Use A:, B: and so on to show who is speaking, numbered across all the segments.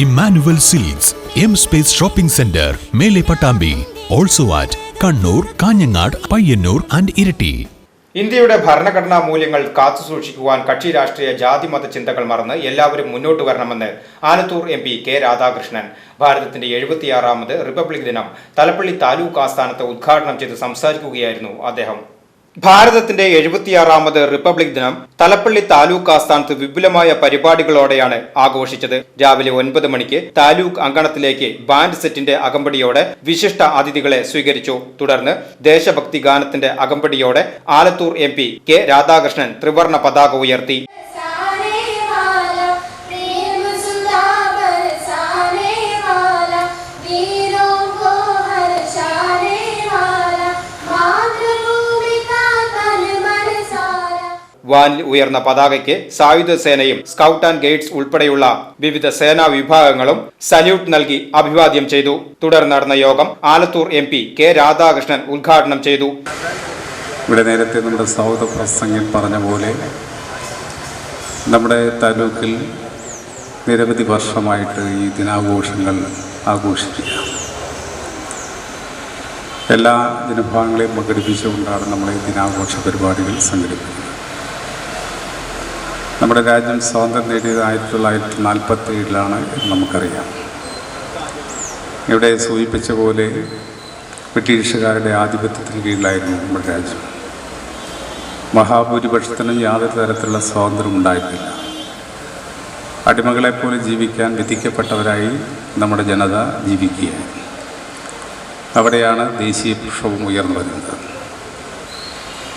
A: Emmanuel silks M space shopping centre മേലെ Pattambi also at Kannur Kanhangad Payyanur and Iritty.
B: ഇന്ത്യയുടെ ഭരണഘടനാ മൂല്യങ്ങൾ കാത്തുസൂക്ഷിക്കുവാൻ കക്ഷി രാഷ്ട്രീയ ജാതിമത ചിന്തകൾ മറന്ന് എല്ലാവരും മുന്നോട്ട് വരണമെന്ന് Alathur M P K Radhakrishnan. ഭാരതത്തിന്റെ എഴുപത്തിയാറാമത് റിപ്പബ്ലിക് ദിനം തലപ്പള്ളി താലൂക്ക് ആസ്ഥാനത്ത് ഉദ്ഘാടനം ചെയ്ത് സംസാരിക്കുകയായിരുന്നു അദ്ദേഹം. ഭാരതത്തിന്റെ എഴുപത്തിയാറാമത് റിപ്പബ്ലിക് ദിനം തലപ്പള്ളി താലൂക്ക് ആസ്ഥാനത്ത് വിപുലമായ പരിപാടികളോടെയാണ് ആഘോഷിച്ചത്. രാവിലെ ഒൻപത് മണിക്ക് താലൂക്ക് അങ്കണത്തിലേക്ക് ബാൻഡ് സെറ്റിന്റെ അകമ്പടിയോടെ വിശിഷ്ട അതിഥികളെ സ്വീകരിച്ചു. തുടർന്ന് ദേശഭക്തി ഗാനത്തിന്റെ അകമ്പടിയോടെ ആലത്തൂർ എം കെ രാധാകൃഷ്ണൻ ത്രിവർണ പതാക ഉയർത്തി. വാനിൽ ഉയർന്ന പതാകയ്ക്ക് സായുധ സേനയും സ്കൗട്ട് ആൻഡ് ഗൈഡ്സ് ഉൾപ്പെടെയുള്ള വിവിധ സേനാ വിഭാഗങ്ങളും സല്യൂട്ട് നൽകി അഭിവാദ്യം ചെയ്തു. തുടർന്ന് നടന്ന യോഗം ആലത്തൂർ എം കെ രാധാകൃഷ്ണൻ ഉദ്ഘാടനം ചെയ്തു.
C: ഇവിടെ നേരത്തെ നമ്മുടെ സൗദ പ്രസംഗിൽ പറഞ്ഞ പോലെ നമ്മുടെ താലൂക്കിൽ നിരവധി വർഷമായിട്ട് ഈ ദിനാഘോഷങ്ങൾ ആഘോഷിക്കുക. എല്ലാ ജനഭാഗങ്ങളെയും പങ്കെടുപ്പിച്ചുകൊണ്ടാണ് നമ്മൾ ഈ ദിനാഘോഷ പരിപാടികൾ സംഘടിപ്പിക്കുന്നത്. നമ്മുടെ രാജ്യം സ്വാതന്ത്ര്യം നേടിയത് ആയിരത്തി തൊള്ളായിരത്തി നാൽപ്പത്തി ഏഴിലാണ് എന്ന് നമുക്കറിയാം. ഇവിടെ സൂചിപ്പിച്ച പോലെ ബ്രിട്ടീഷുകാരുടെ ആധിപത്യത്തിന് കീഴിലായിരുന്നു നമ്മുടെ രാജ്യം. മഹാഭൂരിപക്ഷത്തിനും യാതൊരു തരത്തിലുള്ള സ്വാതന്ത്ര്യം ഉണ്ടായിട്ടില്ല അടിമകളെപ്പോലെ ജീവിക്കാൻ വിധിക്കപ്പെട്ടവരായി നമ്മുടെ ജനത ജീവിക്കുകയാണ് അവിടെയാണ് ദേശീയ പ്രക്ഷോഭം ഉയർന്നു വരുന്നത്.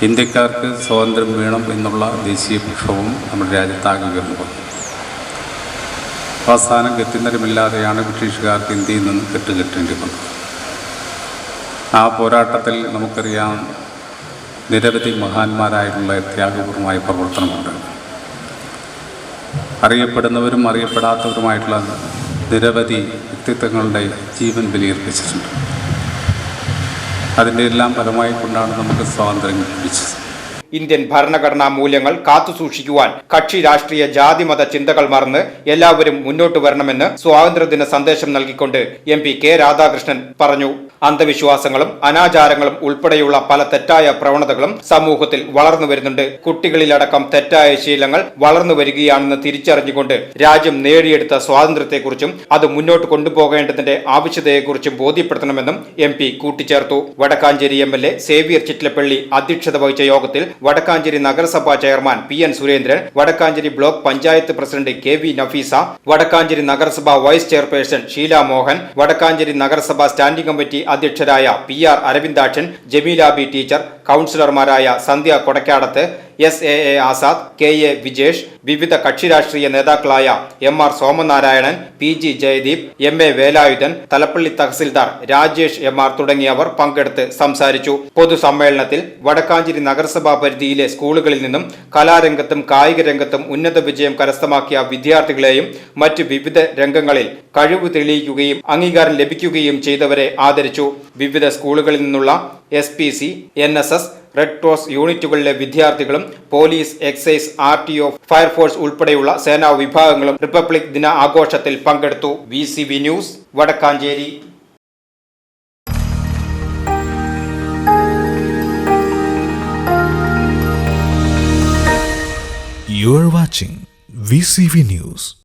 C: ഇന്ത്യക്കാർക്ക് സ്വാതന്ത്ര്യം വേണം എന്നുള്ള ദേശീയ പ്രക്ഷോഭം നമ്മുടെ രാജ്യത്താകെ ഉയർന്നു അവസാനം ഗത്യന്തരമില്ലാതെയാണ് ബ്രിട്ടീഷുകാർക്ക് ഇന്ത്യയിൽ നിന്ന് കെട്ടുകെട്ടേണ്ടി വന്നത്. ആ പോരാട്ടത്തിൽ നമുക്കറിയാം നിരവധി മഹാന്മാരായിട്ടുള്ള ത്യാഗപൂർവമായ പ്രവർത്തനമുണ്ട്. അറിയപ്പെടുന്നവരും അറിയപ്പെടാത്തവരുമായിട്ടുള്ള നിരവധി വ്യക്തിത്വങ്ങളുടെ ജീവൻ ബലിയർപ്പിച്ചിട്ടുണ്ട്. അതിന്റെ എല്ലാം ഫലമായി കൊണ്ടാണ് നമുക്ക് സ്വാതന്ത്ര്യം ലഭിച്ചത്.
B: ഇന്ത്യൻ ഭരണഘടനാ മൂല്യങ്ങൾ കാത്തുസൂക്ഷിക്കുവാൻ കക്ഷി രാഷ്ട്രീയ ജാതിമത ചിന്തകൾ മറന്ന് എല്ലാവരും മുന്നോട്ട് വരണമെന്ന് സ്വാതന്ത്ര്യദിന സന്ദേശം നൽകിക്കൊണ്ട് എം പി കെ രാധാകൃഷ്ണൻ പറഞ്ഞു. അന്ധവിശ്വാസങ്ങളും അനാചാരങ്ങളും ഉൾപ്പെടെയുള്ള പല തെറ്റായ പ്രവണതകളും സമൂഹത്തിൽ വളർന്നു വരുന്നുണ്ട്. കുട്ടികളിലടക്കം തെറ്റായ ശീലങ്ങൾ വളർന്നു വരികയാണെന്ന് തിരിച്ചറിഞ്ഞുകൊണ്ട് രാജ്യം നേടിയെടുത്ത സ്വാതന്ത്ര്യത്തെക്കുറിച്ചും അത് മുന്നോട്ട് കൊണ്ടുപോകേണ്ടതിന്റെ ആവശ്യതയെക്കുറിച്ചും ബോധ്യപ്പെടുത്തണമെന്നും എം പി കൂട്ടിച്ചേർത്തു. Vadakkanchery M L A Xavier Chittilappally അധ്യക്ഷത വഹിച്ച യോഗത്തിൽ വടക്കാഞ്ചേരി നഗരസഭാ chairman P N Surendran Vadakkanchery block panchayat president K V Nafeesa Vadakkanchery നഗരസഭാ വൈസ് ചെയർപേഴ്സൺ ഷീല മോഹൻ വടക്കാഞ്ചേരി നഗരസഭാ standing committee അധ്യക്ഷരായ P R Aravindakshan Jameela B teacher കൗൺസിലർമാരായ Sandhya Kodakkadath S A A Azad K A Vijesh വിവിധ കക്ഷി രാഷ്ട്രീയ നേതാക്കളായ M R Somanarayanan P G Jayadeep M A Velayudhan Thalappilly tahsildar Rajesh M R തുടങ്ങിയവർ പങ്കെടുത്ത് സംസാരിച്ചു. പൊതുസമ്മേളനത്തിൽ വടക്കാഞ്ചേരി നഗരസഭാ പരിധിയിലെ സ്കൂളുകളിൽ നിന്നും കലാരംഗത്തും കായിക രംഗത്തും ഉന്നത വിജയം കരസ്ഥമാക്കിയ വിദ്യാർത്ഥികളെയും മറ്റ് വിവിധ രംഗങ്ങളിൽ കഴിവ് തെളിയിക്കുകയും അംഗീകാരം ലഭിക്കുകയും ചെയ്തവരെ ആദരിച്ചു. വിവിധ സ്കൂളുകളിൽ നിന്നുള്ള S P C N S S red cross യൂണിറ്റുകളിലെ വിദ്യാർത്ഥികളും police excise R T O fire force ഉൾപ്പെടെയുള്ള സേനാ വിഭാഗങ്ങളും റിപ്പബ്ലിക് ദിന ആഘോഷത്തിൽ പങ്കെടുത്തു V C B news Vadakkanchery
A: You are watching VCV News.